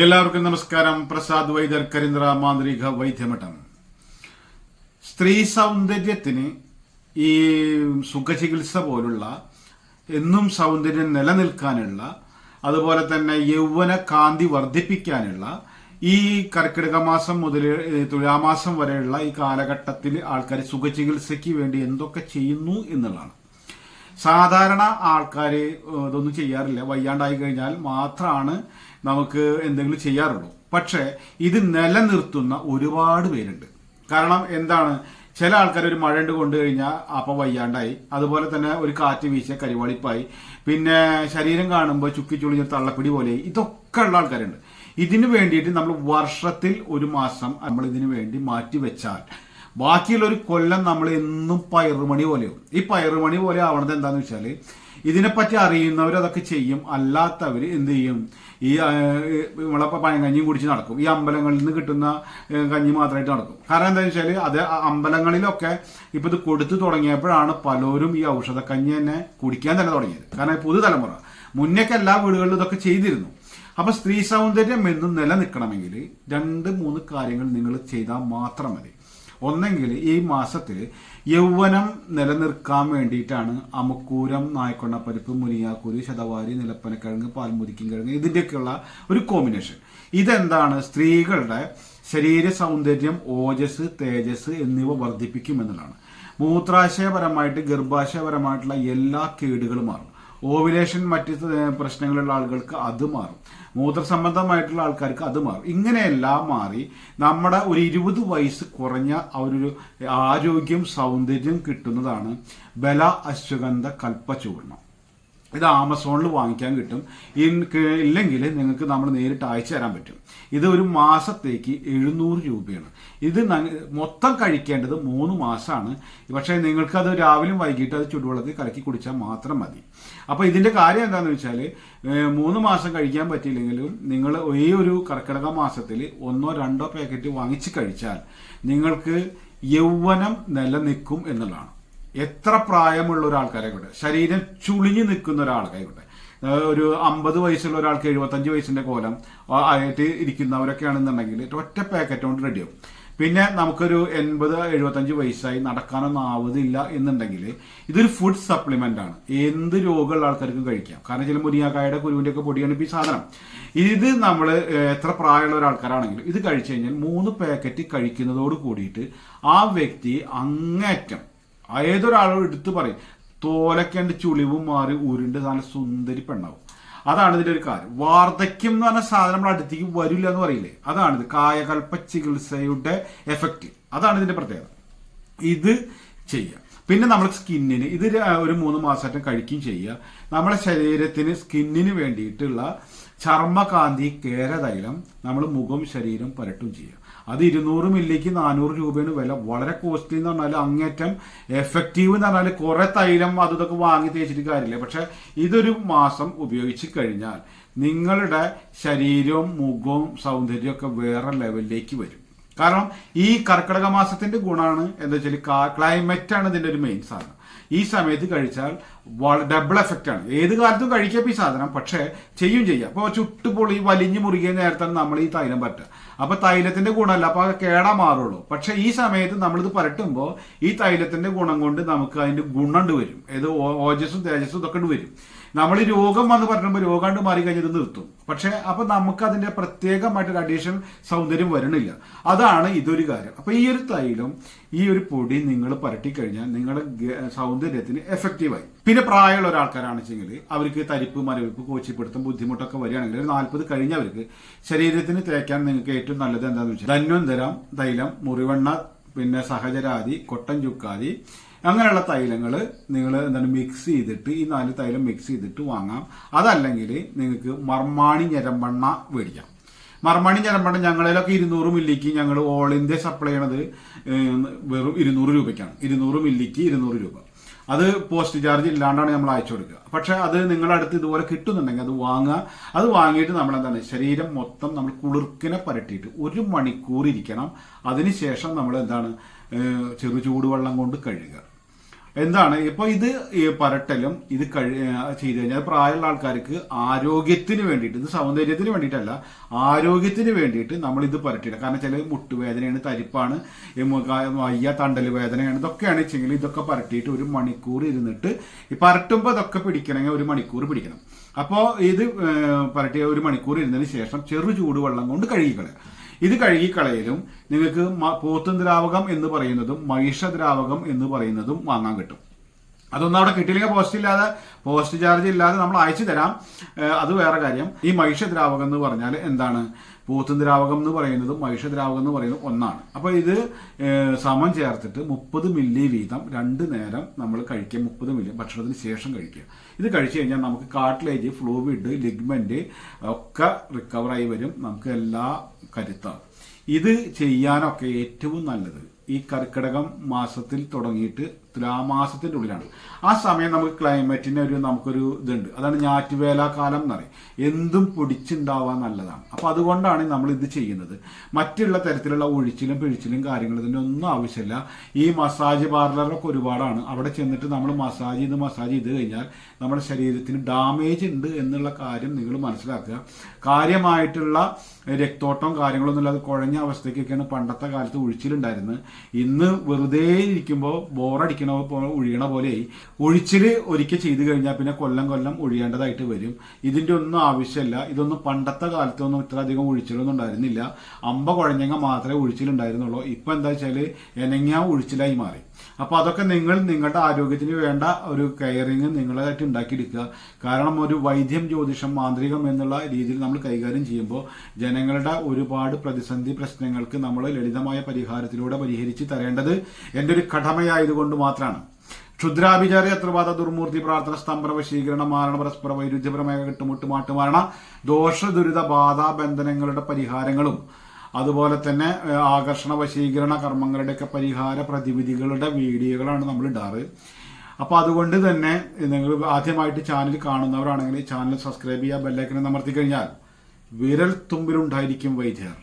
എല്ലാവർക്കും നമസ്കാരം. പ്രസാദ് വൈദ്യർ കരിന്ദ്ര മാന്ത്രിക വൈദ്യമഠം. സ്ത്രീ സൗന്ദര്യത്തിന് ഈ സുഖചികിത്സ പോലുള്ള എന്നും സൗന്ദര്യം നിലനിൽക്കാനുള്ള അതുപോലെ തന്നെ യൗവന കാന്തി വർദ്ധിപ്പിക്കാനുള്ള ഈ കർക്കിടക മാസം മുതൽ തുലാമാസം വരെയുള്ള ഈ കാലഘട്ടത്തിൽ ആൾക്കാർ സുഖചികിത്സയ്ക്ക് വേണ്ടി എന്തൊക്കെ ചെയ്യുന്നു എന്നുള്ളതാണ്. സാധാരണ ആൾക്കാർ ഇതൊന്നും ചെയ്യാറില്ല. വയ്യാണ്ടായി കഴിഞ്ഞാൽ മാത്രമാണ് നമുക്ക് എന്തെങ്കിലും ചെയ്യാറുള്ളൂ. പക്ഷേ ഇത് നിലനിർത്തുന്ന ഒരുപാട് പേരുണ്ട്. കാരണം എന്താണ്? ചില ആൾക്കാർ ഒരു മഴ ഉണ്ട് കൊണ്ടു കഴിഞ്ഞാൽ അപ്പം വയ്യാണ്ടായി. അതുപോലെ തന്നെ ഒരു കാറ്റ് വീശ കരിവാളിപ്പായി. പിന്നെ ശരീരം കാണുമ്പോൾ ചുക്കി ചുളിഞ്ഞ തള്ളപ്പിടി പോലെ. ഇതൊക്കെ ഉള്ള ആൾക്കാരുണ്ട്. ഇതിനു വേണ്ടിയിട്ട് നമ്മൾ വർഷത്തിൽ ഒരു മാസം നമ്മൾ ഇതിനു വേണ്ടി മാറ്റി വെച്ചാൽ ബാക്കിയുള്ള ഒരു കൊല്ലം നമ്മൾ എന്നും പയറുമണി പോലെയാവും. ഈ പയറുമണി പോലെ ആവണത് എന്താന്ന് വെച്ചാൽ ഇതിനെപ്പറ്റി അറിയുന്നവർ അതൊക്കെ ചെയ്യും. അല്ലാത്തവർ എന്ത് ചെയ്യും? ഈ നമ്മളെ പഴങ്കഞ്ഞിയും കുടിച്ച് നടക്കും. ഈ അമ്പലങ്ങളിൽ നിന്ന് കിട്ടുന്ന കഞ്ഞി മാത്രമായിട്ട് നടക്കും. കാരണം എന്താ വെച്ചാൽ അത് അമ്പലങ്ങളിലൊക്കെ ഇപ്പം ഇത് കൊടുത്തു തുടങ്ങിയപ്പോഴാണ് പലരും ഈ ഔഷധക്കഞ്ഞി തന്നെ കുടിക്കാൻ തന്നെ തുടങ്ങിയത്. കാരണം പുതുതലമുറ. മുന്നേക്ക് എല്ലാ വീടുകളിലും ഇതൊക്കെ ചെയ്തിരുന്നു. അപ്പൊ സ്ത്രീ സൗന്ദര്യം എന്നും നിലനിൽക്കണമെങ്കിൽ രണ്ട് മൂന്ന് കാര്യങ്ങൾ നിങ്ങൾ ചെയ്താൽ മാത്രം മതി. ഒന്നെങ്കിൽ ഈ മാസത്തിൽ യൗവനം നിലനിർക്കാൻ വേണ്ടിയിട്ടാണ് അമുക്കൂരം നായ്ക്കൊണ്ണപ്പരിപ്പ് മുനിയാക്കൂരി ശതവാരി നിലപ്പനക്കിഴങ്ങ് പാൽമുരിക്കും കിഴങ്ങ് ഇതിന്റെയൊക്കെയുള്ള ഒരു കോമ്പിനേഷൻ. ഇതെന്താണ്? സ്ത്രീകളുടെ ശരീര സൗന്ദര്യം ഓജസ് തേജസ് എന്നിവ വർദ്ധിപ്പിക്കും എന്നുള്ളതാണ്. മൂത്രാശയപരമായിട്ട് ഗർഭാശയപരമായിട്ടുള്ള എല്ലാ കേടുകളും മാറും. ഓവുലേഷൻ മറ്റ് പ്രശ്നങ്ങളുള്ള ആളുകൾക്ക് അത് മാറും. മൂത്രസംബന്ധമായിട്ടുള്ള ആൾക്കാർക്ക് അത് മാറും. ഇങ്ങനെയെല്ലാം മാറി നമ്മുടെ ഒരു ഇരുപത് വയസ്സ് കുറഞ്ഞ ഒരു ആരോഗ്യം സൗന്ദര്യം കിട്ടുന്നതാണ് ബല അശ്വഗന്ധ കൽപ്പചൂർണം ഇത് ആമസോണിൽ വാങ്ങിക്കാൻ കിട്ടും. ഇല്ലെങ്കിൽ നിങ്ങൾക്ക് നമ്മൾ നേരിട്ട് അയച്ചു തരാൻ പറ്റും. ഇത് ഒരു മാസത്തേക്ക് എഴുന്നൂറ് രൂപയാണ്. ഇത് മൊത്തം കഴിക്കേണ്ടത് മൂന്ന് മാസമാണ്. പക്ഷേ നിങ്ങൾക്ക് അത് രാവിലെയും വൈകിട്ട് അത് ചുടുവെള്ളത്തിൽ കലക്കി കുടിച്ചാൽ മാത്രം മതി. അപ്പോൾ ഇതിന്റെ കാര്യം എന്താണെന്ന് വെച്ചാൽ മൂന്ന് മാസം കഴിക്കാൻ പറ്റിയില്ലെങ്കിലും നിങ്ങൾ ഈ ഒരു കർക്കിടക മാസത്തിൽ ഒന്നോ രണ്ടോ പാക്കറ്റ് വാങ്ങിച്ച് കഴിച്ചാൽ നിങ്ങൾക്ക് യൗവനം നിലനിൽക്കും എന്നുള്ളതാണ്. എത്ര പ്രായമുള്ള ഒരാൾക്കാരായിക്കോട്ടെ ശരീരം ചുളിഞ്ഞു നിൽക്കുന്ന ഒരാൾക്കായിക്കോട്ടെ ഒരു അമ്പത് വയസ്സുള്ള ഒരാൾക്ക് എഴുപത്തഞ്ച് വയസ്സിന്റെ കോലം ആയിട്ട് ഇരിക്കുന്നവരൊക്കെ ഇരിക്കുന്നവരൊക്കെയാണെന്നുണ്ടെങ്കിൽ ഒറ്റ പാക്കറ്റ് കൊണ്ട് റെഡിയാവും പിന്നെ നമുക്കൊരു എൺപത് എഴുപത്തഞ്ച് വയസ്സായി നടക്കാനൊന്നും ആവതില്ല എന്നുണ്ടെങ്കിൽ ഇതൊരു ഫുഡ് സപ്ലിമെന്റ് ആണ്. എന്ത് രോഗമുള്ള ആൾക്കാർക്കും കഴിക്കാം. കാരണം ചില മുരിങ്ങാക്കായുടെ കുരുവിന്റെ ഒക്കെ പൊടിയാണ് ഇപ്പൊ ഈ സാധനം. ഇത് നമ്മൾ എത്ര പ്രായമുള്ള ഒരാൾക്കാരാണെങ്കിലും ഇത് കഴിച്ചു കഴിഞ്ഞാൽ മൂന്ന് പാക്കറ്റ് കഴിക്കുന്നതോട് കൂടിയിട്ട് ആ വ്യക്തി അങ്ങേറ്റം ഏതൊരാളും എടുത്ത് പറയും തോലക്കേണ്ട ചുളിവും മാറി ഉരുണ്ട് നല്ല സുന്ദരി പെണ്ണാവും. അതാണ് ഇതിന്റെ ഒരു കാര്യം. വാർദ്ധക്യം എന്ന് പറഞ്ഞ സാധനം നമ്മൾ അടുത്തേക്ക് വരില്ല എന്ന് പറയില്ലേ? അതാണിത്. കായകൽപ്പ ചികിത്സയുടെ എഫക്റ്റ് അതാണ് ഇതിന്റെ പ്രത്യേകത. ഇത് ചെയ്യുക. പിന്നെ നമ്മൾ സ്കിന്നിന് ഇത് ഒരു മൂന്ന് മാസമായിട്ട് കഴിക്കുകയും ചെയ്യുക. നമ്മുടെ ശരീരത്തിന് സ്കിന്നിന് വേണ്ടിയിട്ടുള്ള ചർമ്മകാന്തി കേരതൈലം നമ്മൾ മുഖം ശരീരം പരട്ടും ചെയ്യുക. അത് ഇരുന്നൂറ് മില്ലിക്ക് നാനൂറ് രൂപയാണ് വില. വളരെ കോസ്റ്റ്ലി എന്ന് പറഞ്ഞാൽ അങ്ങേറ്റം എഫക്റ്റീവ് എന്ന് പറഞ്ഞാൽ കുറേ തൈലം അത് ഇതൊക്കെ വാങ്ങി തേച്ചിട്ട് കാര്യമില്ല. പക്ഷേ ഇതൊരു മാസം ഉപയോഗിച്ച് കഴിഞ്ഞാൽ നിങ്ങളുടെ ശരീരവും മുഖവും സൗന്ദര്യവും ഒക്കെ വേറെ ലെവലിലേക്ക് വരും. കാരണം ഈ കർക്കിടക മാസത്തിന്റെ ഗുണമാണ് എന്താ വെച്ചാൽ ക്ലൈമറ്റ് ആണ് ഇതിന്റെ ഒരു മെയിൻ സാധനം. ഈ സമയത്ത് കഴിച്ചാൽ ഡബിൾ എഫക്റ്റ് ആണ്. ഏത് കാലത്തും കഴിക്കാം ഈ സാധനം പക്ഷേ ചെയ്യും ചെയ്യാം. അപ്പോൾ ചുട്ടുപൊളി വലിഞ്ഞു മുറുകിയ നേരത്താണ് നമ്മൾ ഈ തൈലം പറ്റുക. അപ്പൊ തൈലത്തിന്റെ ഗുണമല്ല അപ്പൊ അത് കേടാ മാറുള്ളൂ. പക്ഷെ ഈ സമയത്ത് നമ്മളിത് പരട്ടുമ്പോൾ ഈ തൈലത്തിന്റെ ഗുണം കൊണ്ട് നമുക്ക് അതിന്റെ ഗുണം വരും. ഏത് ഓജസ്സും തേജസ്സും ഇതൊക്കെ വരും. നമ്മൾ രോഗം വന്ന് പറയുമ്പോൾ രോഗം കണ്ട് മാറി കഴിഞ്ഞത് നിർത്തും. പക്ഷെ അപ്പൊ നമുക്ക് അതിന്റെ പ്രത്യേകമായിട്ടൊരു അഡീഷണൽ സൗന്ദര്യം വരണില്ല. അതാണ് ഇതൊരു കാര്യം. അപ്പൊ ഈ ഒരു തൈലം ഈ ഒരു പൊടി നിങ്ങൾ പരട്ടിക്കഴിഞ്ഞാൽ നിങ്ങളുടെ സൗന്ദര്യത്തിന് എഫക്റ്റീവായി പിന്നെ പ്രായമുള്ള ഒരാൾക്കാരാണെച്ചെങ്കിൽ അവർക്ക് തരിപ്പ് മരവിപ്പ് കോച്ചിപ്പിടുത്തം ബുദ്ധിമുട്ടൊക്കെ വരികയാണെങ്കിൽ ഒരു നാൽപ്പത് കഴിഞ്ഞവർക്ക് ശരീരത്തിന് തേക്കാൻ നിങ്ങൾക്ക് ഏറ്റവും നല്ലത് എന്താണെന്ന് വെച്ചാൽ ധന്വന്തരം തൈലം മുറിവെണ്ണ പിന്നെ സഹചരാതി കൊട്ടൻ ചുക്കാതി അങ്ങനെയുള്ള തൈലങ്ങൾ നിങ്ങൾ എന്താണ് മിക്സ് ചെയ്തിട്ട് ഈ നാല് തൈലം മിക്സ് ചെയ്തിട്ട് വാങ്ങാം. അതല്ലെങ്കിൽ നിങ്ങൾക്ക് മർമാണി ഞരമ്പണ്ണ മേടിക്കാം. മർമാണി ഞരമ്പണ്ണ ഞങ്ങളിലൊക്കെ ഇരുന്നൂറ് മില്ലിക്ക് ഞങ്ങൾ ഓൾ ഇന്ത്യ സപ്ലൈ ചെയ്യണത് വെറും ഇരുന്നൂറ് രൂപയ്ക്കാണ്. ഇരുന്നൂറ് മില്ലിക്ക് ഇരുന്നൂറ് രൂപ. അത് പോസ്റ്റ് ചാർജ് ഇല്ലാണ്ടാണ് നമ്മൾ അയച്ചു കൊടുക്കുക. പക്ഷെ അത് നിങ്ങളുടെ അടുത്ത് ഇതുപോലെ കിട്ടുന്നുണ്ടെങ്കിൽ അത് വാങ്ങുക. അത് വാങ്ങിയിട്ട് നമ്മൾ എന്താണ് ശരീരം മൊത്തം നമ്മൾ കുളിർക്കിനെ പരട്ടിയിട്ട് ഒരു മണിക്കൂർ ഇരിക്കണം. അതിനുശേഷം നമ്മൾ എന്താണ് ചെറു ചൂടുവെള്ളം കൊണ്ട് കഴുകുക. എന്താണ്? ഇപ്പൊ ഇത് പരട്ടലും ഇത് കഴി ചെയ്തു കഴിഞ്ഞാൽ പ്രായമുള്ള ആൾക്കാർക്ക് ആരോഗ്യത്തിന് വേണ്ടിയിട്ട് ഇത് സൗന്ദര്യത്തിന് വേണ്ടിയിട്ടല്ല ആരോഗ്യത്തിന് വേണ്ടിയിട്ട് നമ്മൾ ഇത് പരട്ടിയില്ല കാരണം ചില മുട്ടുവേദനയാണ് തരിപ്പാണ് വയ്യ തണ്ടൽ വേദനയാണ് ഇതൊക്കെയാണ് വെച്ചെങ്കിൽ ഇതൊക്കെ പരട്ടിയിട്ട് ഒരു മണിക്കൂർ ഇരുന്നിട്ട് ഈ പരട്ടുമ്പോൾ ഇതൊക്കെ പിടിക്കണമെങ്കിൽ ഒരു മണിക്കൂർ പിടിക്കണം. അപ്പോൾ ഇത് പരട്ടിയ ഒരു മണിക്കൂർ ഇരുന്നതിന് ശേഷം ചെറു ചൂടുവെള്ളം കൊണ്ട് കഴുകിക്കളയുക. ഇത് കഴുകിക്കളയലും നിങ്ങൾക്ക് പോത്തും ദ്രാവകം എന്ന് പറയുന്നതും മഹിഷ ദ്രാവകം എന്ന് പറയുന്നതും വാങ്ങാൻ കിട്ടും. അതൊന്നും അവിടെ കിട്ടിയില്ലെങ്കിൽ പോസ്റ്റ് ഇല്ലാതെ പോസ്റ്റ് ചാർജ് ഇല്ലാതെ നമ്മൾ അയച്ചു തരാം. അത് വേറെ കാര്യം. ഈ മഹിഷ ദ്രാവകം എന്ന് പറഞ്ഞാൽ എന്താണ്? പൂത്തും ദ്രാവകം എന്ന് പറയുന്നതും മഹിഷ ദ്രാവകം എന്ന് പറയുന്നതും ഒന്നാണ്. അപ്പോൾ ഇത് സമം ചേർത്തിട്ട് മുപ്പത് മില്ലി വീതം രണ്ട് നേരം നമ്മൾ കഴിക്കുക. മുപ്പത് മില്ലി ഭക്ഷണത്തിന് ശേഷം കഴിക്കുക. ഇത് കഴിച്ചു കഴിഞ്ഞാൽ നമുക്ക് കാട്ടിലേജ് ഫ്ലൂവിഡ് ലിഗ്മെന്റ് ഒക്കെ റിക്കവറായി വരും. നമുക്ക് എല്ലാ കരുത്താവും. ഇത് ചെയ്യാനൊക്കെ ഏറ്റവും നല്ലത്. ഈ കർക്കിടകം മാസത്തിൽ തുടങ്ങിയിട്ട് തുലാമാസത്തിന്റെ ഉള്ളിലാണ്. ആ സമയം നമുക്ക് ക്ലൈമറ്റിന് ഒരു നമുക്കൊരു ഇതുണ്ട്. അതാണ് ഞാറ്റുവേല കാലം എന്ന് പറയും. എന്തും പൊടിച്ചുണ്ടാവാൻ നല്ലതാണ്. അപ്പോൾ അതുകൊണ്ടാണ് നമ്മൾ ഇത് ചെയ്യുന്നത്. മറ്റുള്ള തരത്തിലുള്ള ഒഴിച്ചിലും പിഴിച്ചിലും കാര്യങ്ങളും ഇതിന്റെ ഒന്നും ആവശ്യമില്ല. ഈ മസാജ് പാർലറൊക്കെ ഒരുപാടാണ്. അവിടെ ചെന്നിട്ട് നമ്മൾ മസാജ് ചെയ്ത് മസാജ് ചെയ്ത് കഴിഞ്ഞാൽ നമ്മുടെ ശരീരത്തിന് ഡാമേജ് ഉണ്ട് എന്നുള്ള കാര്യം നിങ്ങൾ മനസ്സിലാക്കുക. കാര്യമായിട്ടുള്ള രക്തോട്ടം കാര്യങ്ങളൊന്നും ഇല്ലാതെ കുഴഞ്ഞ അവസ്ഥയ്ക്കൊക്കെയാണ് പണ്ടത്തെ കാലത്ത് ഒഴിച്ചിലുണ്ടായിരുന്നത്. ഇന്ന് വെറുതെ ഇരിക്കുമ്പോൾ ബോറടിക്കണ പോലെ ഒഴിയണ പോലെയായി. ഒഴിച്ചിൽ ഒരിക്കൽ ചെയ്തു കഴിഞ്ഞാൽ പിന്നെ കൊല്ലം കൊല്ലം ഒഴിയേണ്ടതായിട്ട് വരും. ഇതിന്റെ ഒന്നും ആവശ്യമില്ല ഇതൊന്നും പണ്ടത്തെ കാലത്തൊന്നും ഇത്ര അധികം ഒഴിച്ചിലൊന്നും ഉണ്ടായിരുന്നില്ല. അമ്പ കുഴഞ്ഞങ്ങ മാത്രമേ ഒഴിച്ചിലുണ്ടായിരുന്നുള്ളൂ. ഇപ്പൊ എന്താ വെച്ചാൽ എനങ്ങിയ ഒഴിച്ചിലായി മാറി. അപ്പൊ അതൊക്കെ നിങ്ങൾ നിങ്ങളുടെ ആരോഗ്യത്തിന് വേണ്ട ഒരു കെയറിങ് നിങ്ങളായിട്ട് ഉണ്ടാക്കിയെടുക്കുക. കാരണം ഒരു വൈദ്യം ജ്യോതിഷം മാന്ത്രികം എന്നുള്ള രീതിയിൽ നമ്മൾ കൈകാര്യം ചെയ്യുമ്പോൾ ജനങ്ങളുടെ ഒരുപാട് പ്രതിസന്ധി പ്രശ്നങ്ങൾക്ക് നമ്മൾ ലളിതമായ പരിഹാരത്തിലൂടെ പരിഹരിച്ച് തരേണ്ടത് എന്റെ ഒരു കടമയായതുകൊണ്ട് മാത്രമാണ്. ക്ഷുദ്രാഭിചാര യത്രപാത ദുർമൂർത്തി പ്രാർത്ഥന സ്തംഭന മാരണ പരസ്പര വൈരുദ്ധ്യപരമായ കെട്ടുമുട്ട് മാട്ടുമാരണ ദോഷ ദുരിത ബാധാ ബന്ധനങ്ങളുടെ പരിഹാരങ്ങളും അതുപോലെ തന്നെ ആകർഷണ വശീകരണ കർമ്മങ്ങളുടെയൊക്കെ പരിഹാര പ്രതിവിധികളുടെ വീഡിയോകളാണ് നമ്മൾ ഇടാറ്. അപ്പോൾ അതുകൊണ്ട് തന്നെ നിങ്ങൾ ആദ്യമായിട്ട് ചാനൽ കാണുന്നവരാണെങ്കിൽ ചാനൽ സബ്സ്ക്രൈബ് ചെയ്യുക ബെല്ലൈക്കനെ അമർത്തി കഴിഞ്ഞാൽ വിരൽ തുമ്പിലുണ്ടായിരിക്കും വൈദ്യർ.